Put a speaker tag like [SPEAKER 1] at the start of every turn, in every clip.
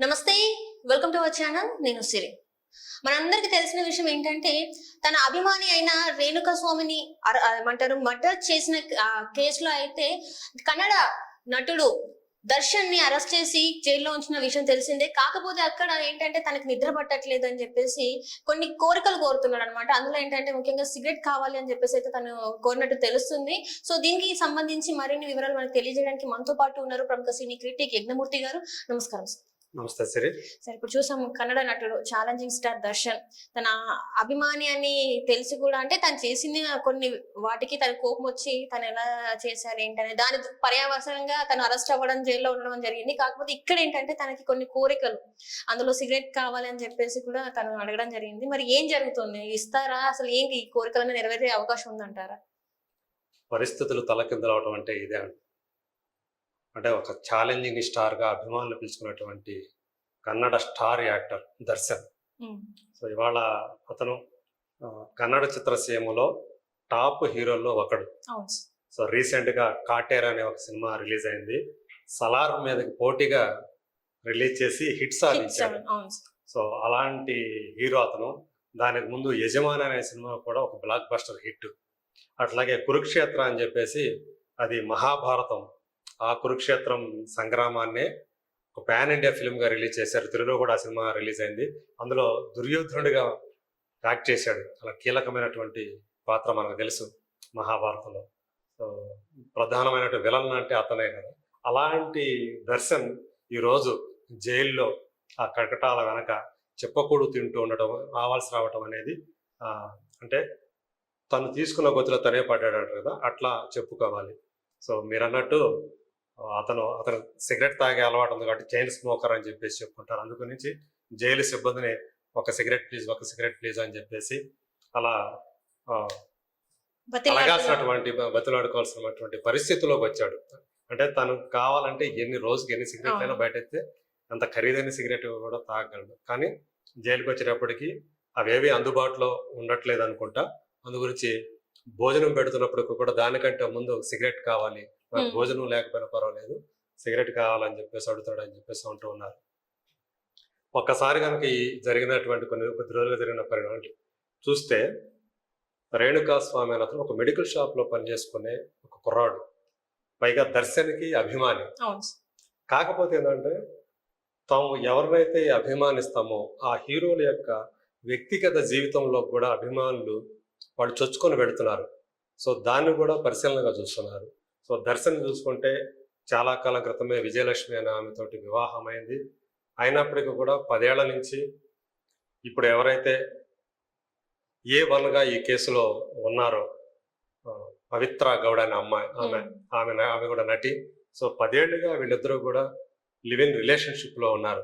[SPEAKER 1] నమస్తే welcome to our channel నేను సిరి. మనందరికి తెలిసిన విషయం ఏంటంటే తన అభిమాని అయిన రేణుకా స్వామిని అర- ఏమంటారు మర్డర్ చేసిన కేసులో అయితే కన్నడ నటుడు దర్శన్ని అరెస్ట్ చేసి జైల్లో ఉంచిన విషయం తెలిసిందే. కాకపోతే అక్కడ ఏంటంటే తనకి నిద్ర పట్టట్లేదు అని చెప్పేసి కొన్ని కోరికలు కోరుతున్నాడు అనమాట అందులో ఏంటంటే ముఖ్యంగా సిగరెట్ కావాలి అని చెప్పేసి అయితే తను కోరినట్టు తెలుస్తుంది. సో దీనికి సంబంధించి మరిన్ని వివరాలు మనకు తెలియజేయడానికి మనతో పాటు ఉన్నారు ప్రముఖ సినీ క్రిటిక్ యజ్ఞమూర్తి గారు. నమస్కారం సార్
[SPEAKER 2] నమస్తే సిరి.
[SPEAKER 1] సరే ఇప్పుడు చూసాం కన్నడ నటుడు ఛాలెంజింగ్ స్టార్ దర్శన్. తన అభిమాని అని తెలిసి కూడా అంటే తను చేసిన కొన్ని వాటికి తన కోపం వచ్చి తను ఎలా చేశారు ఏంటనే దాని పర్యావసరంగా తను అరెస్ట్ అవ్వడం జైల్లో ఉండడం జరిగింది. కాకపోతే ఇక్కడ ఏంటంటే తనకి కొన్ని కోరికలు. అందులో సిగరెట్ కావాలి అని చెప్పేసి కూడా తను అడగడం జరిగింది. మరి ఏం జరుగుతుంది? ఇస్తారా? అసలు ఏంటి ఈ కోరికలను నెరవేరే అవకాశం ఉందంటారా?
[SPEAKER 2] పరిస్థితులు తలకిందలవడం అంటే ఇదే అంటే ఒక ఛాలెంజింగ్ స్టార్గా అభిమానులు పిలుచుకున్నటువంటి Kannada star actor Darshan. So ఇవాళ అతను కన్నడ చిత్రసీమలో టాప్ హీరోల్లో ఒకడు. సో రీసెంట్గా కాటేర్ అనే ఒక సినిమా రిలీజ్ అయింది. సలార్ మీదకి పోటీగా రిలీజ్ చేసి హిట్ సాధించాడు. సో అలాంటి హీరో అతను. దానికి ముందు యజమాని అనే సినిమా కూడా ఒక బ్లాక్ బస్టర్ హిట్. అట్లాగే కురుక్షేత్ర అని చెప్పేసి అది మహాభారతం. ఆ కురుక్షేత్రం సంగ్రామాన్నే ఒక పాన్ ఇండియా ఫిల్మ్గా రిలీజ్ చేశారు. తెలుగులో కూడా ఆ సినిమా రిలీజ్ అయింది. అందులో దుర్యోధనుడిగా యాక్ట్ చేశాడు. అలా కీలకమైనటువంటి పాత్ర మనకు తెలుసు మహాభారతంలో. సో ప్రధానమైనటువంటి విలన్ అంటే అతనే కదా. అలాంటి దర్శన్ ఈరోజు జైల్లో ఆ కటకటాల వెనక చెప్పకూడు తింటూ ఉండటం రావాల్సి రావటం అనేది అంటే తను తీసుకున్న గొత్తులో తనే పడ్డాడు కదా. అట్లా చెప్పుకోవాలి. సో మీరు అన్నట్టు అతను అతను సిగరెట్ తాగే అలవాటు ఉంది కాబట్టి చైన్ స్మోకర్ అని చెప్పేసి చెప్పుకుంటారు అందుకు నుంచి జైలు సిబ్బందిని ఒక సిగరెట్ ప్లీజ్ ఒక సిగరెట్ ప్లీజ్ అని చెప్పేసి అలా. అలగాల్సినటువంటి బతులాడుకోవాల్సినటువంటి పరిస్థితిలోకి వచ్చాడు అంటే తను కావాలంటే ఎన్ని రోజుకి ఎన్ని సిగరెట్ అయినా. బయట ఎత్తే అంత ఖరీదైన సిగరెట్ కూడా తాగగలడు కానీ జైలుకి వచ్చేటప్పటికి అవేవి అందుబాటులో ఉండట్లేదు అనుకుంటా అందు గురించి భోజనం పెడుతున్నప్పుడు కూడా దానికంటే ముందు సిగరెట్ కావాలి
[SPEAKER 1] Hmm.
[SPEAKER 2] భోజనం లేకపోయినా పర్వాలేదు. సిగరెట్ కావాలని చెప్పేసి అడుగుతాడు అని చెప్పేసి అంటూ ఉన్నారు. ఒక్కసారి కనుక ఈ జరిగినటువంటి కొన్ని కొద్ది రోజులుగా జరిగిన పరిణామాలు చూస్తే రేణుకా స్వామి అనే అతను ఒక మెడికల్ షాప్లో పనిచేసుకునే ఒక కుర్రాడు. పైగా దర్శనికి అభిమాని. కాకపోతే ఏంటంటే తాము ఎవరినైతే అభిమానిస్తామో ఆ హీరోల యొక్క వ్యక్తిగత జీవితంలో కూడా అభిమానులు వాళ్ళు చొచ్చుకొని పెడుతున్నారు. సో దాన్ని కూడా పరిశీలనగా చూస్తున్నారు. సో దర్శనం చూసుకుంటే చాలా కాలం క్రితమే విజయలక్ష్మి అనే ఆమెతోటి వివాహమైంది అయినప్పటికీ కూడా పదేళ్ళ నుంచి ఇప్పుడు ఎవరైతే ఏ వన్గా ఈ కేసులో ఉన్నారో పవిత్ర గౌడ అనే అమ్మాయి ఆమె. ఆమె ఆమె కూడా నటి సో పదేళ్ళుగా వీళ్ళిద్దరూ కూడా లివ్ ఇన్ రిలేషన్షిప్లో ఉన్నారు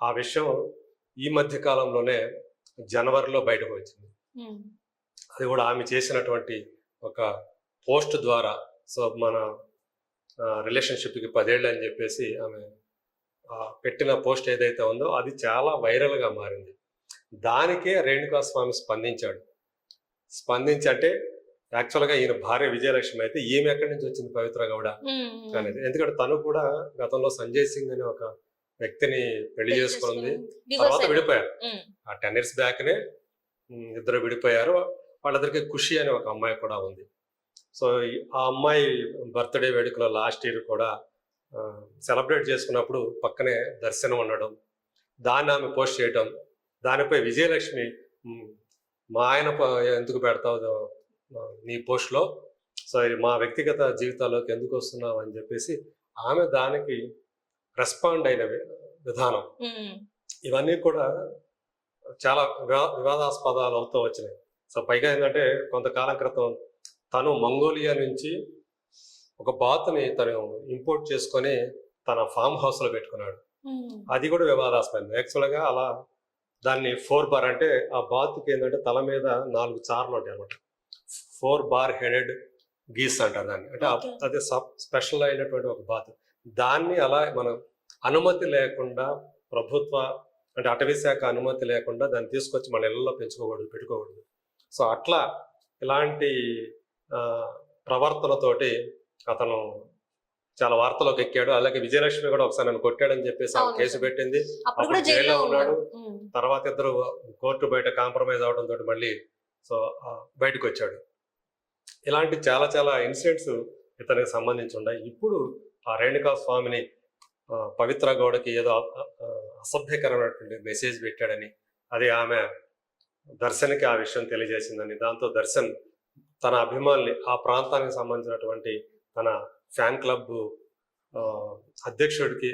[SPEAKER 2] ఆ విషయం ఈ మధ్య కాలంలోనే జనవరిలో బయటకు వచ్చింది. అది కూడా ఆమె చేసినటువంటి ఒక పోస్ట్ ద్వారా సో మన రిలేషన్షిప్కి పదేళ్ళు అని చెప్పేసి ఆమె పెట్టిన పోస్ట్ ఏదైతే ఉందో అది చాలా వైరల్గా మారింది. దానికే రేణుకా స్వామి స్పందించాడు. స్పందించి అంటే యాక్చువల్గా ఈయన భార్య విజయలక్ష్మి అయితే ఈమె ఎక్కడి నుంచి వచ్చింది పవిత్ర గౌడ. అనేది. ఎందుకంటే తను కూడా గతంలో సంజయ్ సింగ్ అనే ఒక వ్యక్తిని పెళ్ళి చేసుకుంది. తర్వాత. విడిపోయారు. ఆ టెన్ ఇయర్స్ బ్యాక్నే ఉమ్, ఇద్దరు విడిపోయారు. వాళ్ళిద్దరికి ఖుషి అనే ఒక అమ్మాయి కూడా ఉంది. సో ఆ అమ్మాయి బర్త్డే వేడుకలో లాస్ట్ ఇయర్ కూడా సెలబ్రేట్ చేసుకున్నప్పుడు పక్కనే దర్శనం ఉండడం దాన్ని ఆమె పోస్ట్ చేయడం దానిపై విజయలక్ష్మి మా ఆయన ఎందుకు పెడతావు నీ పోస్ట్లో? సో ఇది మా వ్యక్తిగత జీవితాల్లోకి ఎందుకు వస్తున్నావు? అని చెప్పేసి ఆమె దానికి రెస్పాండ్ అయిన విధానం. ఇవన్నీ కూడా చాలా వివా వివాదాస్పదాలు అవుతూ వచ్చినాయి. సో పైగా ఏంటంటే కొంతకాలం క్రితం తను మంగోలియా నుంచి ఒక బాతుని తను ఇంపోర్ట్ చేసుకొని తన ఫామ్ హౌస్లో పెట్టుకున్నాడు.
[SPEAKER 1] ఉమ్.
[SPEAKER 2] అది కూడా వివాదాస్పదం యాక్చువల్గా అలా దాన్ని ఫోర్ బార్ అంటే ఆ బాతుకి ఏంటంటే తల మీద నాలుగు చార్లు ఉంటాయి అనమాట ఫోర్ బార్ హెడెడ్ గీస్ అంటారు దాన్ని. అంటే. అది స్పెషల్ అయినటువంటి ఒక బాతు. దాన్ని అలా మనం అనుమతి లేకుండా ప్రభుత్వ అంటే అటవీ శాఖ అనుమతి లేకుండా దాన్ని తీసుకొచ్చి మన ఇళ్ళలో పెంచుకోకూడదు పెట్టుకోకూడదు. సో అట్లా ఇలాంటి ప్రవర్తనతోటి అతను చాలా వార్తలోకి ఎక్కాడు. అలాగే విజయలక్ష్మి కూడా ఒకసారి నన్ను కొట్టాడని చెప్పేసి ఆమె కేసు. పెట్టింది.
[SPEAKER 1] అప్పుడు జైల్లో ఉన్నాడు.
[SPEAKER 2] తర్వాత ఇద్దరు కోర్టు బయట కాంప్రమైజ్ అవడం తోటి మళ్ళీ సో బయటకు వచ్చాడు. ఇలాంటి చాలా చాలా ఇన్సిడెంట్స్ ఇతనికి సంబంధించి ఉన్నాయి. ఇప్పుడు ఆ రేణుకా స్వామిని పవిత్ర గౌడకి ఏదో అసభ్యకరమైనటువంటి మెసేజ్ పెట్టాడని అది ఆమె దర్శన్కి ఆ విషయం తెలియజేసిందని దాంతో దర్శన్ తన అభిమానుల్ని ఆ ప్రాంతానికి సంబంధించినటువంటి తన ఫ్యాన్ క్లబ్ అధ్యక్షుడికి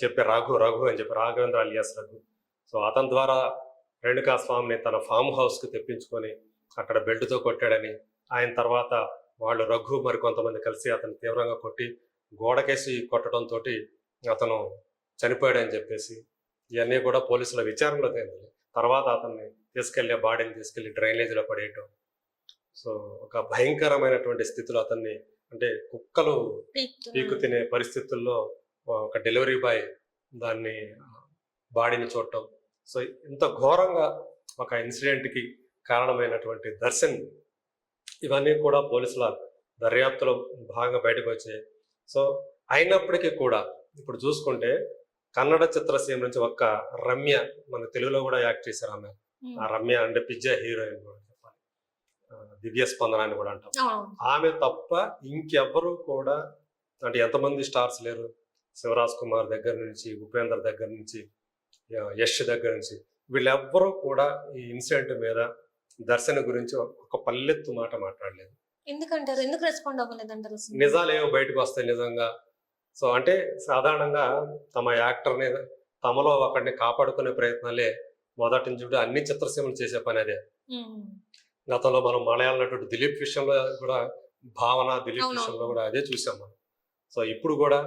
[SPEAKER 2] చెప్పే రాఘు రఘు అని చెప్పి రాఘవేంద్ర అలియాస్ రఘు. సో అతని ద్వారా రేణుకా స్వామిని తన ఫామ్ హౌస్కి తెప్పించుకొని అక్కడ బెల్ట్తో కొట్టాడని ఆయన తర్వాత వాళ్ళు రఘు మరి కొంతమంది కలిసి అతను తీవ్రంగా కొట్టి గోడకేసి కొట్టడంతో అతను చనిపోయాడని చెప్పేసి ఇవన్నీ కూడా పోలీసుల విచారణలో తేలింది. తర్వాత అతన్ని తీసుకెళ్ళే బాడీని తీసుకెళ్ళి డ్రైనేజీలో పడేయటం సో ఒక భయంకరమైనటువంటి స్థితిలో అతన్ని అంటే కుక్కలు. పీకు తినే పరిస్థితుల్లో ఒక డెలివరీ బాయ్ దాన్ని బాడీని చూడటం సో ఇంత ఘోరంగా ఒక ఇన్సిడెంట్కి కారణమైనటువంటి దర్శన్ ఇవన్నీ కూడా పోలీసుల దర్యాప్తులో భాగంగా బయటకు వచ్చాయి సో అయినప్పటికీ కూడా ఇప్పుడు చూసుకుంటే కన్నడ చిత్రసీమ నుంచి ఒక్క రమ్య మన తెలుగులో కూడా యాక్ట్ చేశారు ఆమె. ఆ రమ్య అంటే పిజ్జా హీరోయిన్ కూడా దివ్య స్పందన అని కూడా అంటాం. ఆమె తప్ప ఇంకెవ్వరూ కూడా అంటే ఎంతమంది స్టార్స్ లేరు? శివరాజ్ కుమార్ దగ్గర నుంచి ఉపేంద్ర దగ్గర నుంచి యష్ దగ్గర నుంచి. వీళ్ళెవ్వరూ కూడా ఈ ఇన్సిడెంట్ మీద దర్శన గురించి ఒక పల్లెత్తు మాట మాట్లాడలేదు.
[SPEAKER 1] ఎందుకంటారు? ఎందుకు రెస్పాండ్ అవ్వలేదంటారు?
[SPEAKER 2] నిజాలు ఏమో బయటకు వస్తాయి నిజంగా. సో అంటే సాధారణంగా తమ యాక్టర్ని తమలో ఒకరిని కాపాడుకునే ప్రయత్నాలే మొదటి నుంచి అన్ని చిత్రసీమలు చేసే పని అదే. గతంలో మనం మలయాళ నటుడు దిలీప్ విషయంలో కూడా భావన దిలీప్. విషయంలో కూడా అదే చూసాం మనం సో ఇప్పుడు కూడా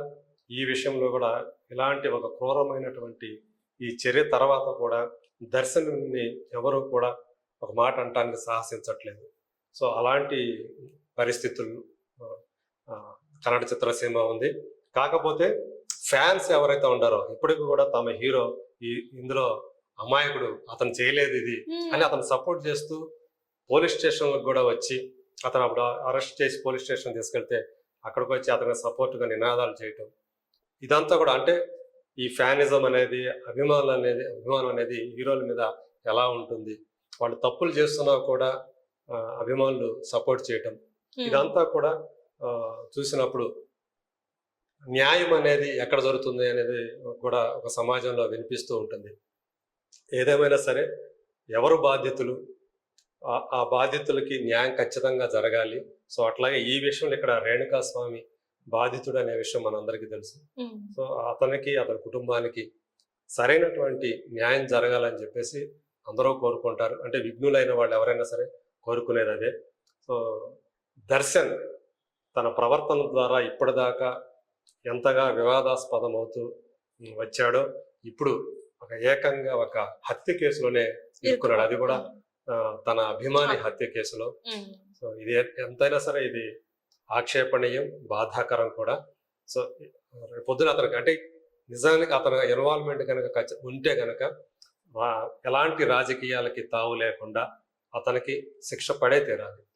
[SPEAKER 2] ఈ విషయంలో కూడా ఇలాంటి ఒక క్రూరమైనటువంటి ఈ చర్య తర్వాత కూడా దర్శన్ని ఎవరు కూడా ఒక మాట అంటానికి సాహసించట్లేదు సో అలాంటి పరిస్థితులు కన్నడ చిత్రసీమ ఉంది కాకపోతే ఫ్యాన్స్ ఎవరైతే ఉండారో ఇప్పటికి కూడా తమ హీరో ఈ ఇందులో అమాయకుడు అతను చేయలేదు ఇది. అని అతను సపోర్ట్ చేస్తూ పోలీస్ స్టేషన్లకు కూడా వచ్చి అతను అప్పుడు అరెస్ట్ చేసి పోలీస్ స్టేషన్ తీసుకెళ్తే అక్కడికి వచ్చి అతనికి సపోర్ట్గా నినాదాలు చేయటం. ఇదంతా కూడా అంటే ఈ ఫ్యానిజం అనేది అభిమానులు అనేది అభిమానం అనేది హీరోల మీద ఎలా ఉంటుంది? వాళ్ళు తప్పులు చేస్తున్నా కూడా అభిమానులు సపోర్ట్ చేయటం. ఇదంతా కూడా చూసినప్పుడు న్యాయం అనేది ఎక్కడ జరుగుతుంది అనేది కూడా ఒక సమాజంలో వినిపిస్తూ ఉంటుంది. ఏదేమైనా సరే ఎవరు బాధ్యతలు? ఆ- బాధ్యతలకి న్యాయం ఖచ్చితంగా జరగాలి. సో అట్లాగే ఈ విషయంలో ఇక్కడ రేణుకా స్వామి బాధితుడు అనే విషయం మనందరికీ తెలుసు. సో అతనికి అతని కుటుంబానికి సరైనటువంటి న్యాయం జరగాలని చెప్పేసి అందరూ కోరుకుంటారు. అంటే విఘ్నులైన వాళ్ళు ఎవరైనా సరే కోరుకునేది అదే. సో దర్శన్ తన ప్రవర్తన ద్వారా ఇప్పటిదాకా ఎంతగా వివాదాస్పదం అవుతూ వచ్చాడో ఇప్పుడు ఒక ఏకంగా ఒక హత్య కేసులోనే ఇరుక్కున్నాడు. అది కూడా తన అభిమాని హత్య కేసులో. సో ఇది ఎంతైనా సరే ఇది ఆక్షేపణీయం బాధాకరం కూడా. సో పొద్దున అతనికి అంటే నిజానికి అతని ఇన్వాల్వ్మెంట్ కనుక ఉంటే కనుక ఎలాంటి రాజకీయాలకి తావు లేకుండా అతనికి శిక్ష పడే తీరాలి.